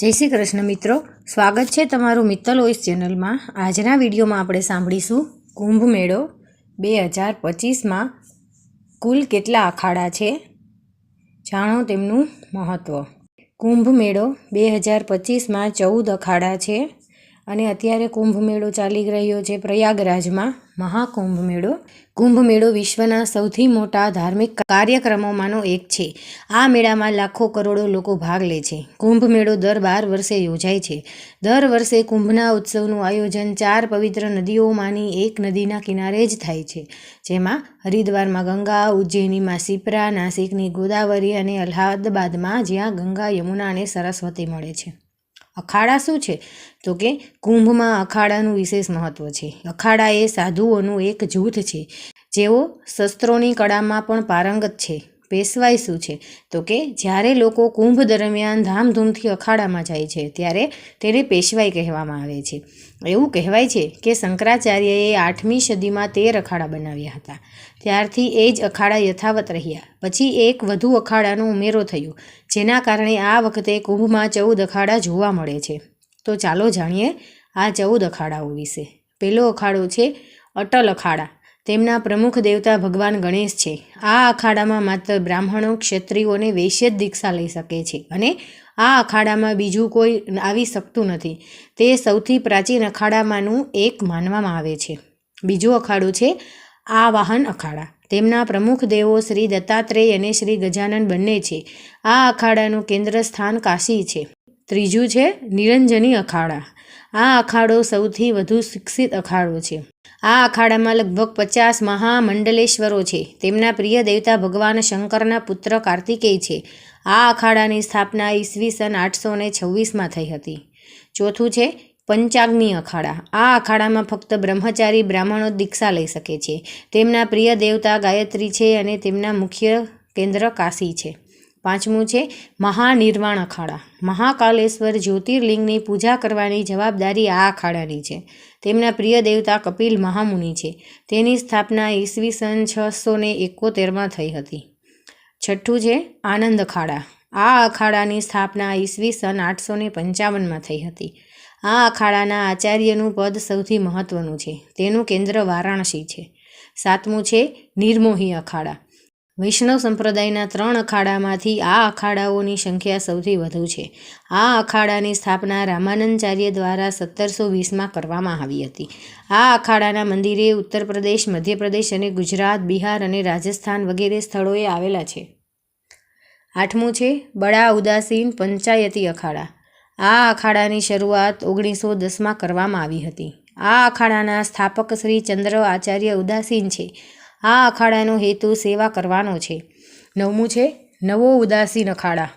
જય શ્રી કૃષ્ણ મિત્રો. સ્વાગત છે તમારું મિત્તલ વોઇસ ચેનલમાં. આજના વિડીયોમાં આપણે સાંભળીશું કુંભ મેળો બે હજાર પચીસમાં કુલ કેટલા અખાડા છે? જાણો તેમનું મહત્ત્વ કુંભ મેળો બે હજાર પચીસમાં ચૌદ અખાડા છે. અને અત્યારે કુંભ મેળો ચાલી રહ્યો છે પ્રયાગરાજમાં. મહાકુંભ મેળો કુંભ મેળો વિશ્વના સૌથી મોટા ધાર્મિક કાર્યક્રમોમાંનો એક છે. આ મેળામાં લાખો કરોડો લોકો ભાગ લે છે. કુંભ મેળો દર બાર વર્ષે યોજાય છે. દર વર્ષે કુંભના ઉત્સવનું આયોજન ચાર પવિત્ર નદીઓમાંની એક નદીના કિનારે જ થાય છે. જેમાં હરિદ્વારમાં ગંગા, ઉજ્જૈનીમાં સિપ્રા, નાસિકની ગોદાવરી અને અલ્હાબાદમાં જ્યાં ગંગા, યમુના અને સરસ્વતી મળે છે. અખાડા શું છે? તો કે કુંભમાં અખાડાનું વિશેષ મહત્ત્વ છે. અખાડા એ સાધુઓનું એક જૂથ છે. જેઓ શસ્ત્રોની કળામાં પણ પારંગત છે. પેશવાઈ શું છે? તો કે જ્યારે લોકો કુંભ દરમિયાન ધામધૂમથી અખાડામાં જાય છે, ત્યારે તેને પેશવાઈ કહેવામાં આવે છે. એવું કહેવાય છે કે શંકરાચાર્યએ આઠમી સદીમાં તેર અખાડા બનાવ્યા હતા. ત્યારથી એ જ અખાડા યથાવત રહ્યા. પછી એક વધુ અખાડાનો ઉમેરો થયો, જેના કારણે આ વખતે કુંભમાં ચૌદ અખાડા જોવા મળે છે. તો ચાલો જાણીએ આ ચૌદ અખાડાઓ વિશે. પહેલો અખાડો છે અટલ અખાડા. તેમના પ્રમુખ દેવતા ભગવાન ગણેશ છે. આ અખાડામાં માત્ર બ્રાહ્મણો ક્ષત્રિયોને વૈશ્ય દીક્ષા લઈ શકે છે અને આ અખાડામાં બીજું કોઈ આવી શકતું નથી. તે સૌથી પ્રાચીન અખાડામાંનું એક માનવામાં આવે છે. બીજું અખાડું છે આ વાહન અખાડા. તેમના પ્રમુખ દેવો શ્રી દત્તાત્રેય અને શ્રી ગજાનન બંને છે. આ અખાડાનું કેન્દ્ર સ્થાન કાશી છે. ત્રીજું છે નિરંજની અખાડા. આ અખાડો સૌથી વધુ શિક્ષિત અખાડો છે. આ અખાડામાં લગભગ પચાસ મહામંડલેશ્વરો છે. તેમના પ્રિય દેવતા ભગવાન શંકરના પુત્ર કાર્તિકેય છે. આ અખાડાની સ્થાપના ઈસવીસન આઠસો ને છવ્વીસમાં થઈ હતી. ચોથું છે પંચાગ્નિ અખાડા. આ અખાડામાં ફક્ત બ્રહ્મચારી બ્રાહ્મણો દીક્ષા લઈ શકે છે. તેમના પ્રિય દેવતા ગાયત્રી છે અને તેમના મુખ્ય કેન્દ્ર કાશી છે. પાંચમું છે, મહાનિર્વાણ અખાડા. મહાકાલેશ્વર જ્યોતિર્લિંગની પૂજા કરવાની જવાબદારી આ અખાડાની છે. તેમના પ્રિય દેવતા કપિલ મહામુનિ છે. તેની સ્થાપના ઈસવીસન છસો ને એકોતેરમાં થઈ હતી. છઠ્ઠું છે, આનંદ અખાડા. આ અખાડાની સ્થાપના ઈસવીસન આઠસો ને પંચાવનમાં થઈ હતી. આ અખાડાના આચાર્યનું પદ સૌથી મહત્ત્વનું છે. તેનું કેન્દ્ર વારાણસી છે. સાતમું છે, નિર્મોહી અખાડા. વૈષ્ણવ સંપ્રદાયના ત્રણ અખાડામાંથી આ અખાડાઓની સંખ્યા સૌથી વધુ છે. આ અખાડાની સ્થાપના રામાનંદચાર્ય દ્વારા સત્તરસો વીસમાં કરવામાં આવી હતી. આ અખાડાના મંદિરે ઉત્તર પ્રદેશ મધ્યપ્રદેશ અને ગુજરાત, બિહાર અને રાજસ્થાન વગેરે સ્થળોએ આવેલા છે. આઠમું છે, બડા ઉદાસીન પંચાયતી અખાડા. આ અખાડાની શરૂઆત ઓગણીસો દસમાં કરવામાં આવી હતી. આ અખાડાના સ્થાપક શ્રી ચંદ્ર આચાર્ય ઉદાસીન છે. આ અખાડાનો હેતુ સેવા કરવાનો છે. નવમું છે, નવો ઉદાસીન અખાડા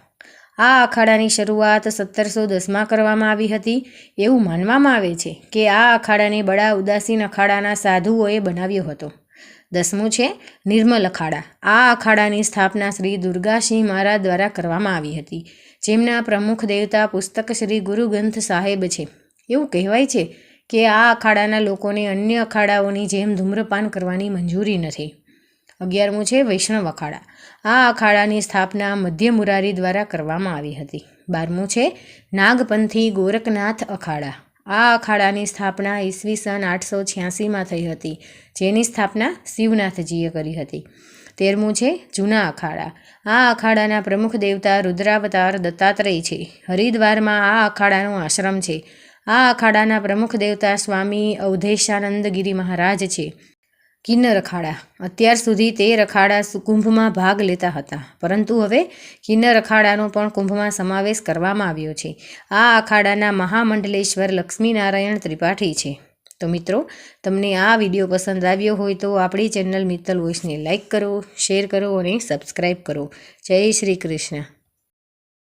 આ અખાડાની શરૂઆત સત્તરસો દસમાં કરવામાં આવી હતી. એવું માનવામાં આવે છે કે આ અખાડાને બડા ઉદાસીન અખાડાના સાધુઓએ બનાવ્યો હતો. દસમું છે, નિર્મલ અખાડા. આ અખાડાની સ્થાપના શ્રી દુર્ગાસિંહ મહારાજ દ્વારા કરવામાં આવી હતી. જેમના પ્રમુખ દેવતા પુસ્તક શ્રી ગુરુગ્રંથ સાહેબ છે. એવું કહેવાય છે કે આ અખાડાના લોકોને અન્ય અખાડાઓની જેમ ધૂમ્રપાન કરવાની મંજૂરી નથી. અગિયારમું છે વૈષ્ણવ અખાડા. આ અખાડાની સ્થાપના મધ્ય મુરારી દ્વારા કરવામાં આવી હતી. બારમું છે નાગપંથી ગોરખનાથ અખાડા. આ અખાડાની સ્થાપના ઈસવીસન આઠસો છ્યાસીમાં થઈ હતી, જેની સ્થાપના શિવનાથજીએ કરી હતી. તેરમું છે જૂના અખાડા. આ અખાડાના પ્રમુખ દેવતા રુદ્રાવતાર દત્તાત્રેય છે. હરિદ્વારમાં આ અખાડાનો આશ્રમ છે. આ અખાડાના પ્રમુખ દેવતા સ્વામી અવધેશાનંદગીરી મહારાજ છે. કિન્નર અખાડા અત્યાર સુધી તે રખાડા કુંભમાં ભાગ લેતા હતા. પરંતુ હવે કિન્નર અખાડાનો પણ કુંભમાં સમાવેશ કરવામાં આવ્યો છે. આ અખાડાના મહામંડલેશ્વર લક્ષ્મીનારાયણ ત્રિપાઠી છે. તો મિત્રો, તમને આ વીડિયો પસંદ આવ્યો હોય તો આપણી ચેનલ મિત્તલ વોઇસને લાઇક કરો, શેર કરો અને સબસ્ક્રાઈબ કરો. જય શ્રી કૃષ્ણ.